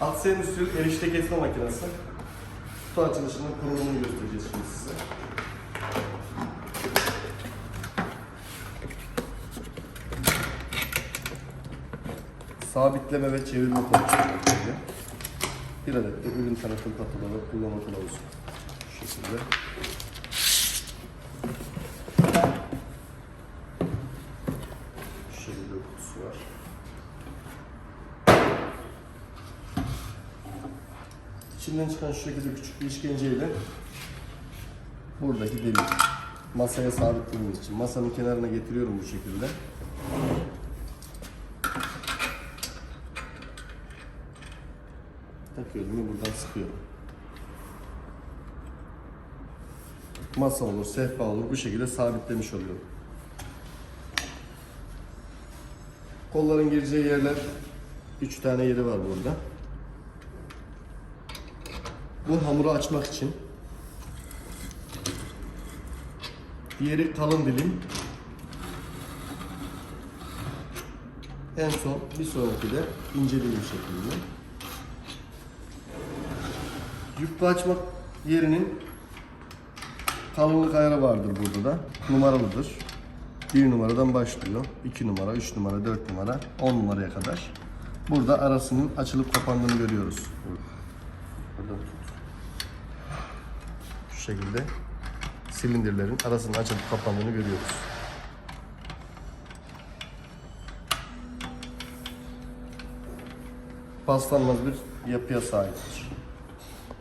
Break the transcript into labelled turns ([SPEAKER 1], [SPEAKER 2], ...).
[SPEAKER 1] Aksel Endüstriyel erişte kesme makinesi. Kutu açılışının kurulumunu göstereceğiz şimdi size. Sabitleme ve çevirme kontrolü. Bir adet de ürün tanıtım katalogu ve kullanım kılavuzu. Şu şekilde. Şu şekilde kutusu var. İçinden çıkan şu şekilde küçük bir işkenceyle buradaki delik masaya sabitlediğimiz için masanın kenarına getiriyorum bu şekilde. Takıyorum ve buradan sıkıyorum. Masa olur, sehpa olur bu şekilde sabitlemiş oluyorum. Kolların gireceği yerler 3 tane yeri var burada. Bu hamuru açmak için. Diğeri kalın dilim. En son bir sonraki de ince dilim şeklinde. Yufka açmak yerinin kalınlık ayarı vardır burada da. Numaralıdır. 1 numaradan başlıyor. 2 numara, 3 numara, 4 numara, 10 numaraya kadar. Burada arasının açılıp kapandığını görüyoruz. Buradan tut. Şekilde silindirlerin arasının açılıp kapandığını görüyoruz. Paslanmaz bir yapıya sahiptir.